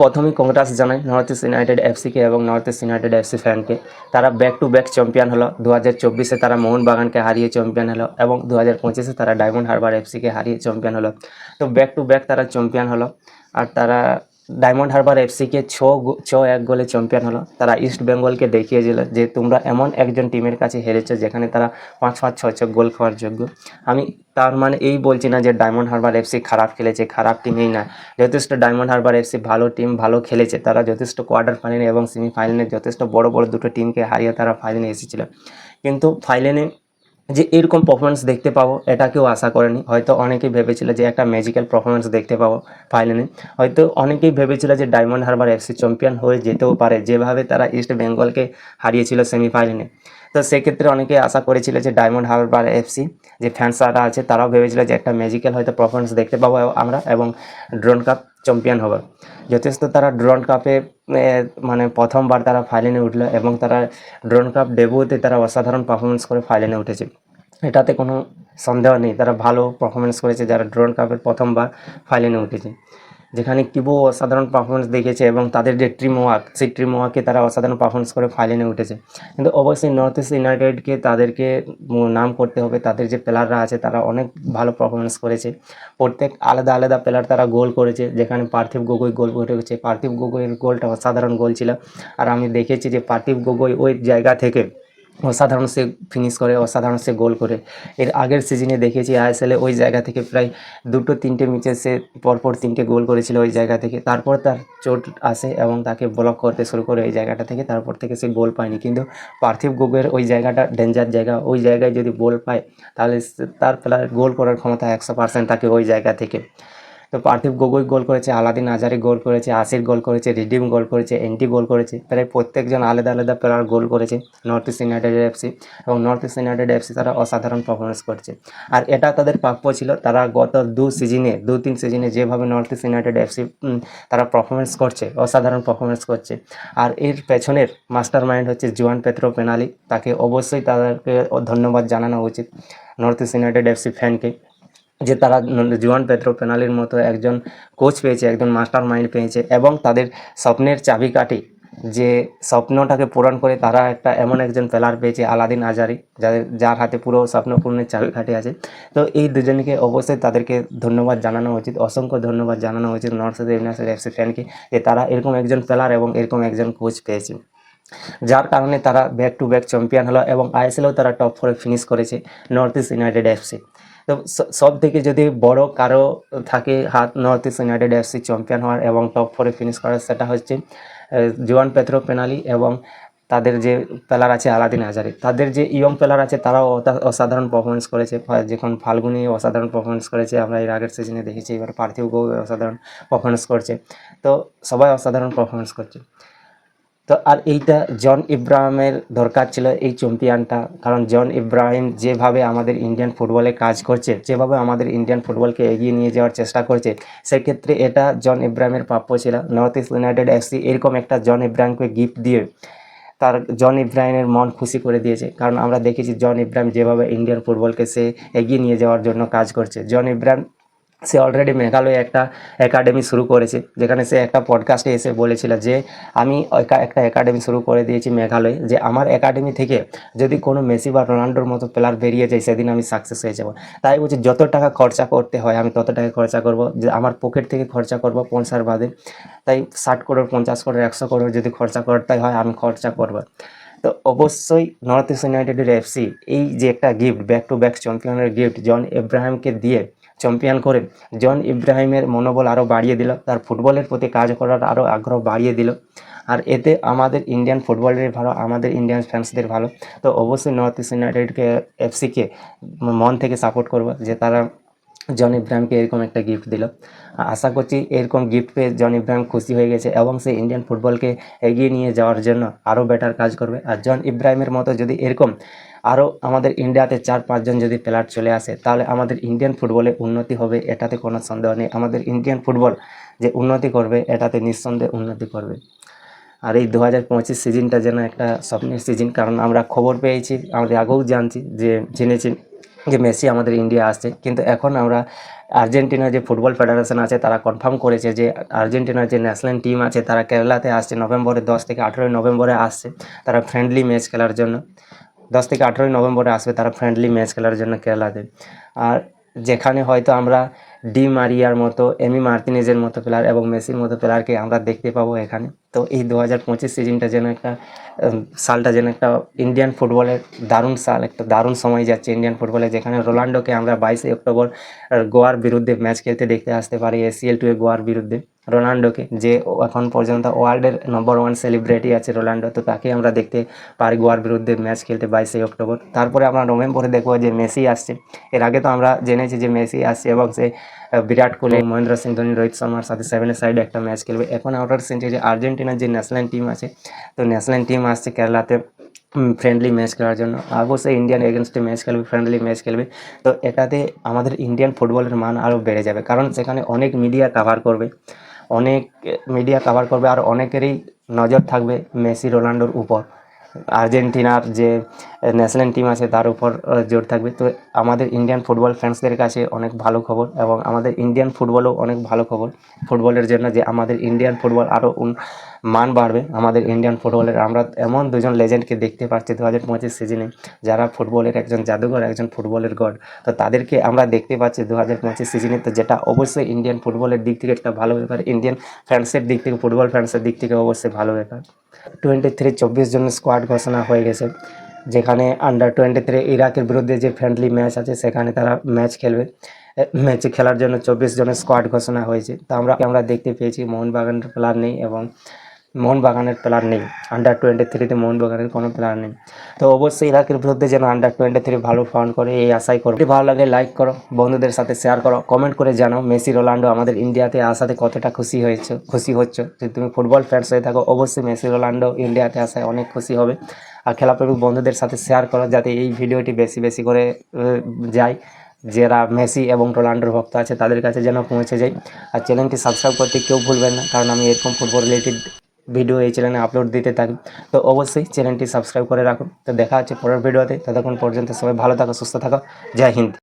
প্রথমেই কংগ্রেস জানাই north East United এফসিকে এবং নর্থ ইস্ট ইউনাইটেড এফসি ফ্যানকে তারা ব্যাক টু ব্যাক চ্যাম্পিয়ন হলো। দু হাজার চব্বিশে তারা মোহনবাগানকে হারিয়ে চ্যাম্পিয়ন হলো এবং দু হাজার পঁচিশে তারা ডায়মন্ড হারবার এফসিকে হারিয়ে চ্যাম্পিয়ন হলো। তো ব্যাক টু ব্যাক তারা চ্যাম্পিয়ন হলো। আর তারা ডায়মন্ড হারবার এফসিকে ছ ছ এক গোলে চ্যাম্পিয়ন হলো। তারা ইস্ট বেঙ্গলকে দেখিয়েছিল যে তোমরা এমন একজন টিমের কাছে হেরেছো যেখানে তারা পাঁচ পাঁচ ছ ছ গোল খাওয়ার যোগ্য। আমি তার মানে এই বলছি না যে ডায়মন্ড হারবার এফসি খারাপ খেলেছে, খারাপ টিমেই না। যথেষ্ট ডায়মন্ড হারবার এফসি ভালো টিম ভালো খেলেছে। তারা যথেষ্ট কোয়ার্টার ফাইনালে এবং সেমিফাইনালে যথেষ্ট বড় বড় দুটো টিমকে হারিয়ে তারা ফাইনালে এসেছিল। কিন্তু ফাইনালে যে এরকম পারফরমেন্স দেখতে পাবো, এটা কেউ আশা করেনি। হয়তো অনেকেই ভেবেছিল যে একটা ম্যাজিক্যাল পারফরমেন্স দেখতে পাবো ফাইনালে হয়তো অনেকেই ভেবেছিল যে ডায়মন্ড হারবার এফসি চ্যাম্পিয়ন হয়ে যেতেও পারে, যেভাবে তারা ইস্ট বেঙ্গলকে হারিয়েছিল সেমিফাইনালে তো সেক্ষেত্রে অনেকে আশা করেছিল যে ডায়মন্ড হারবার এফসি যে ফ্যান্সরা আছে তারাও ভেবেছিল যে একটা ম্যাজিক্যাল হয়তো পারফরমেন্স দেখতে পাবো আমরা এবং ড্রোন কাপ চ্যাম্পিয়ন হবে। যথেষ্ট তারা ড্রোন কাপে মানে প্রথমবার তারা ফাইনালে উঠল এবং তারা ড্রোন কাপ ডেবুতে তারা অসাধারণ পারফরমেন্স করে ফাইনালে উঠেছে। এটাতে কোনো সন্দেহ নেই, তারা ভালো পারফরমেন্স করেছে যারা ড্রোন কাপের প্রথমবার ফাইনালে উঠেছে। যেখানে কিবু অসাধারণ পারফরমেন্স দেখেছে এবং তাদের যে ট্রিম ওয়ার্ক সেই ট্রিম ওয়ার্কে তারা অসাধারণ পারফরমেন্স করে ফাইনালে উঠেছে। কিন্তু অবশ্যই নর্থ ইস্ট ইউনাইটেডকে তাদেরকে নাম করতে হবে। তাদের যে প্লেয়াররা আছে, তারা অনেক ভালো পারফরমেন্স করেছে। প্রত্যেক আলাদা আলাদা প্লেয়ার তারা গোল করেছে। যেখানে পার্থিব গগৈ গোল করেছে পার্থিব গগৈয়ের গোলটা অসাধারণ গোল ছিল। আর আমি দেখেছি যে পার্থিব গগৈ ওই জায়গা থেকে অসাধারণ সে ফিনিশ করে, অসাধারণ সে গোল করে। এর আগের সিজনে দেখেছি আইএসএলে ওই জায়গা থেকে প্রায় দুটো তিনটে ম্যাচে সে পরপর তিনটে গোল করেছিল ওই জায়গা থেকে। তারপর তার চোট আসে এবং তাকে ব্লক করতে শুরু করে ওই জায়গাটা থেকে। তারপর থেকে সে গোল পায়নি। কিন্তু পার্থিব গোগের ওই জায়গাটা ডেঞ্জার জায়গা। ওই জায়গায় যদি গোল পায়, তাহলে তার প্লেয়ার গোল করার ক্ষমতা একশো পার্সেন্ট থাকে ওই জায়গা থেকে। তো পার্থিব গগৈ গোল করেছে, আলাদিন আজারি গোল করেছে আসির গোল করেছে রিডিম গোল করেছে, এনটি গোল করেছে। প্রায় প্রত্যেকজন আলাদা আলাদা প্লেয়ার গোল করেছে নর্থ ইস্ট ইউনাইটেড এফসি এবং নর্থ ইস্ট ইউনাইটেড এফসি তারা অসাধারণ পারফরমেন্স করছে। আর এটা তাদের প্রাপ্য ছিল, তারা গত দু সিজনে দু তিন সিজনে যেভাবে নর্থ ইস্ট ইউনাইটেড এফসি তারা পারফরমেন্স করছে, অসাধারণ পারফরমেন্স করছে। আর এর পেছনের মাস্টার মাইন্ড হচ্ছে জুয়ান পেত্রো পেনালি, তাকে অবশ্যই তাদেরকে ধন্যবাদ জানানো উচিত নর্থ ইস্ট ইউনাইটেড এফসি ফ্যানকে যে তারা জুয়ান পেত্রো পেনালির মতো একজন কোচ পেয়েছে, একজন মাস্টার মাইন্ড পেয়েছে এবং তাদের স্বপ্নের চাবিকাঠি যে স্বপ্নটাকে পূরণ করে তারা একটা এমন একজন প্লেয়ার পেয়েছে, আলাদিন আজারি যাদের যার হাতে পুরো স্বপ্ন পূরণের চাবিকাঠি আছে। তো এই দুজনকে অবশ্যই তাদেরকে ধন্যবাদ জানানো উচিত, অসংখ্য ধন্যবাদ জানানো উচিত নর্থ ইউনাইটেড এফসি ফ্যানকে যে তারা এরকম একজন প্লেয়ার এবং এরকম একজন কোচ পেয়েছে। যার কারণে তারা ব্যাক টু ব্যাক চ্যাম্পিয়ন হলো এবং আইএসএলেও তারা টপ ফোরে ফিনিশ করেছে নর্থ ইস্ট ইউনাইটেড এফসি তো সব থেকে যদি বড় কারও থাকে হাত North East United FC champion হওয়ার এবং টপ ফোরে ফিনিশ করার, সেটা হচ্ছে জুয়ান পেত্রো পেনালি এবং তাদের যে প্লেয়ার আছে আলাদিন হাজারি। তাদের যে ইয়ং প্লেয়ার আছে, তারাও অসাধারণ পারফরমেন্স করেছে। যখন ফাল্গুনি অসাধারণ পারফরমেন্স করেছে, আমরা এর আগের সিজনে দেখেছি, এবার পার্থিব গৌ অসাধারণ পারফরমেন্স করছে। তো সবাই অসাধারণ পারফরমেন্স করছে। তো আর এইটা জন ইব্রাহিমের দরকার ছিল এই চ্যাম্পিয়নটা কারণ জন ইব্রাহিম যেভাবে আমাদের ইন্ডিয়ান ফুটবলে কাজ করছে, যেভাবে আমাদের ইন্ডিয়ান ফুটবলকে এগিয়ে নিয়ে যাওয়ার চেষ্টা করছে, সেক্ষেত্রে এটা জন ইব্রাহিমের প্রাপ্য ছিল। নর্থ ইস্ট ইউনাইটেড এফসি এরকম একটা জন ইব্রাহিমকে গিফট দিয়ে তার জন ইব্রাহিমের মন খুশি করে দিয়েছে। কারণ আমরা দেখেছি জন ইব্রাহিম যেভাবে ইন্ডিয়ান ফুটবলকে সে এগিয়ে নিয়ে যাওয়ার জন্য কাজ করছে। জন ইব্রাহিম সে অলরেডি মেঘালয়ে একটা একাডেমি শুরু করেছে, যেখানে সে একটা পডকাস্টে এসে বলেছিল যে, আমি একা- একটা একাডেমি শুরু করে দিয়েছি মেঘালয়ে, যে আমার একাডেমি থেকে যদি কোনো মেসি বা রোনাল্ডোর মতো প্লেয়ার বেরিয়ে যায়, সেদিন আমি সাকসেস হয়ে যাব। তাই বলছি, যত টাকা খরচা করতে হয়, আমি তত টাকা খরচা করব, যে আমার পকেট থেকে খরচা করব পয়সার বাদে। তাই ষাট করোড় পঞ্চাশ করোড় একশো করোড় যদি খরচা করতে হয়, আমি খরচা করব। তো অবশ্যই নর্থ ইস্ট ইউনাইটেডের এফসি এই যে একটা গিফট ব্যাক টু ব্যাক চ্যাম্পিয়নের গিফট জন ইব্রাহিমকে দিয়ে চ্যাম্পিয়ন করে জন ইব্রাহিমের মনোবল আরও বাড়িয়ে দিল, তার ফুটবলের প্রতি কাজ করার আরও আগ্রহ বাড়িয়ে দিল। আর এতে আমাদের ইন্ডিয়ান ফুটবলের ভালো, আমাদের ইন্ডিয়ান ফ্যান্সদের ভালো। তো অবশ্যই নর্থ ইস্ট ইউনাইটেডকে এফসিকে মন থেকে সাপোর্ট করব যে তারা জন ইব্রাহিমকে এরকম একটা গিফট দিল। আশা করছি এরকম গিফট পেয়ে জন ইব্রাহিম খুশি হয়ে গেছে এবং সে ইন্ডিয়ান ফুটবলকে এগিয়ে নিয়ে যাওয়ার জন্য আরও বেটার কাজ করবে। আর জন ইব্রাহিমের মতো যদি এরকম আরও আমাদের ইন্ডিয়াতে চার পাঁচজন যদি প্লেয়ার চলে আসে, তাহলে আমাদের ইন্ডিয়ান ফুটবলে উন্নতি হবে, এটাতে কোনো সন্দেহ নেই। আমাদের ইন্ডিয়ান ফুটবল যে উন্নতি করবে, এটাতে নিঃসন্দেহে উন্নতি করবে। আর এই দু হাজার পঁচিশ সিজনটা যেন একটা স্বপ্নের সিজন কারণ আমরা খবর পেয়েছি আমাদের আগেও জানছি যে, জেনেছি যে মেসি আমাদের ইন্ডিয়া আসছে। কিন্তু এখন আমরা আর্জেন্টিনার যে ফুটবল ফেডারেশন আছে, তারা কনফার্ম করেছে যে আর্জেন্টিনার যে ন্যাশনাল টিম আছে, তারা কেরালাতে আসছে নভেম্বরে দশ থেকে আঠেরোই নভেম্বরে আসছে। তারা ফ্রেন্ডলি ম্যাচ খেলার জন্য। দশ থেকে আঠেরোই নভেম্বরে আসবে তারা ফ্রেন্ডলি ম্যাচ খেলার জন্য কেরালাতে। আর যেখানে হয়তো আমরা ডি মারিয়ার মতো, এমি মার্তিনেজের মতো প্লেয়ার এবং মেসির মতো প্লেয়ারকে আমরা দেখতে পাবো এখানে। তো এই দু হাজার পঁচিশ সিজনটা যেন একটা সালটা যেন একটা ইন্ডিয়ান ফুটবলের দারুণ সাল, একটা দারুণ সময় যাচ্ছে ইন্ডিয়ান ফুটবলে যেখানে রোনাল্ডোকে আমরা বাইশে অক্টোবর গোয়ার বিরুদ্ধে ম্যাচ খেলতে দেখতে আসতে পারি এসিএল টুয়ে গোয়ার বিরুদ্ধে। রোনাল্ডোকে, যে এখন পর্যন্ত ওয়ার্ল্ডের নম্বর ওয়ান সেলিব্রিটি আছে রোনাল্ডো, তো তাকে আমরা দেখতে পারি গোয়ার বিরুদ্ধে ম্যাচ খেলতে বাইশে অক্টোবর। তারপরে আমরা নভেম্বরে দেখব যে মেসি আসছে। এর আগে তো আমরা জেনেছি যে মেসি আসছে এবং সে বিরাট কোহলি, মহেন্দ্র সিং, ধোনি, রোহিত শর্মার সাথে সেভেনের সাইডে একটা ম্যাচ খেলবে। এখন আউটার সেঞ্চে যে আর্জেন্টিনার যে ন্যাশনাল টিম আছে, তো ন্যাশনাল টিম আসছে কেরালাতে ফ্রেন্ডলি ম্যাচ খেলার জন্য। অবশ্যই ইন্ডিয়ান এগেনস্টে ম্যাচ খেলবে ফ্রেন্ডলি ম্যাচ খেলবে। তো এটাতে আমাদের ইন্ডিয়ান ফুটবলের মান আরও বেড়ে যাবে। কারণ সেখানে অনেক মিডিয়া কাভার করবে। অনেক মিডিয়া কভার করবে আর অনেকেরই নজর থাকবে মেসি রোনাল্ডোর উপর। আর্জেন্টিনার যে ন্যাশনাল টিম আছে, তার উপর জোর থাকবে। তো আমাদের ইন্ডিয়ান ফুটবল ফ্যান্সদের কাছে অনেক ভালো খবর এবং আমাদের ইন্ডিয়ান ফুটবলও অনেক ভালো খবর। ফুটবলের জন্য যে আমাদের ইন্ডিয়ান ফুটবল আরও মান বাড়বে। আমাদের ইন্ডিয়ান ফুটবলের আমরা এমন দুজন লেজেন্ডকে দেখতে পাচ্ছি দু হাজার পঁচিশ সিজনে যারা ফুটবলের একজন জাদুঘর, একজন ফুটবলের গড। তো তাদেরকে আমরা দেখতে পাচ্ছি দু হাজার পঁচিশ সিজনে তো যেটা অবশ্যই ইন্ডিয়ান ফুটবলের দিক থেকে একটা ভালো ব্যাপার ইন্ডিয়ান ফ্যান্সের দিক থেকে ফুটবল ফ্যান্সের দিক থেকে অবশ্যই ভালো ব্যাপার। টোয়েন্টি থ্রি, চব্বিশ জনের স্কোয়াড ঘোষণা হয়ে গেছে। যেখানে আন্ডার টোয়েন্টি থ্রি ইরাকের বিরুদ্ধে যে ফ্রেন্ডলি ম্যাচ আছে, সেখানে তারা ম্যাচ খেলবে। ম্যাচে খেলার জন্য চব্বিশ জনের স্কোয়াড ঘোষণা হয়েছে। তা আমরা আমরা দেখতে পেয়েছি, মোহনবাগানের প্লেয়ার নেই এবং মোহনবাগানের প্লেয়ার নেই। আন্ডার টোয়েন্টি থ্রিতে মোহনবাগানের কোনো প্লেয়ার নেই। তো অবশ্যই ইরাকের বিরুদ্ধে যেন আন্ডার টোয়েন্টি থ্রি ভালো ফাউন্ড করে, এই আশাই করো ভালো লাগে লাইক করো, বন্ধুদের সাথে শেয়ার করো কমেন্ট করে জানাও। মেসি রোনাল্ডো আমাদের ইন্ডিয়াতে আসাতে কতটা খুশি হয়েছে, খুশি হচ্ছে। যদি তুমি ফুটবল ফ্যান্স হয়ে থাকো, অবশ্যই মেসি রোনাল্ডো ইন্ডিয়াতে আসায় অনেক খুশি হবে। আর খেলাপ্রেমিক বন্ধুদের সাথে শেয়ার করো, যাতে এই ভিডিওটি বেশি বেশি করে যায়। যারা মেসি এবং রোনাল্ডোর ভক্ত আছে, তাদের কাছে যেন পৌঁছে যায়। আর চ্যানেলটি সাবস্ক্রাইব করতে কেউ ভুলবেন না, কারণ আমি এরকম ফুটবল রিলেটেড ভিডিও এই চ্যানেলে আপলোড দিতে থাকি। তো অবশ্যই চ্যানেলটি সাবস্ক্রাইব করে রাখুন। তো দেখা হচ্ছে পরের ভিডিওতে ততক্ষণ পর্যন্ত সবাই ভালো থাকো, সুস্থ থাকো। জয় হিন্দ।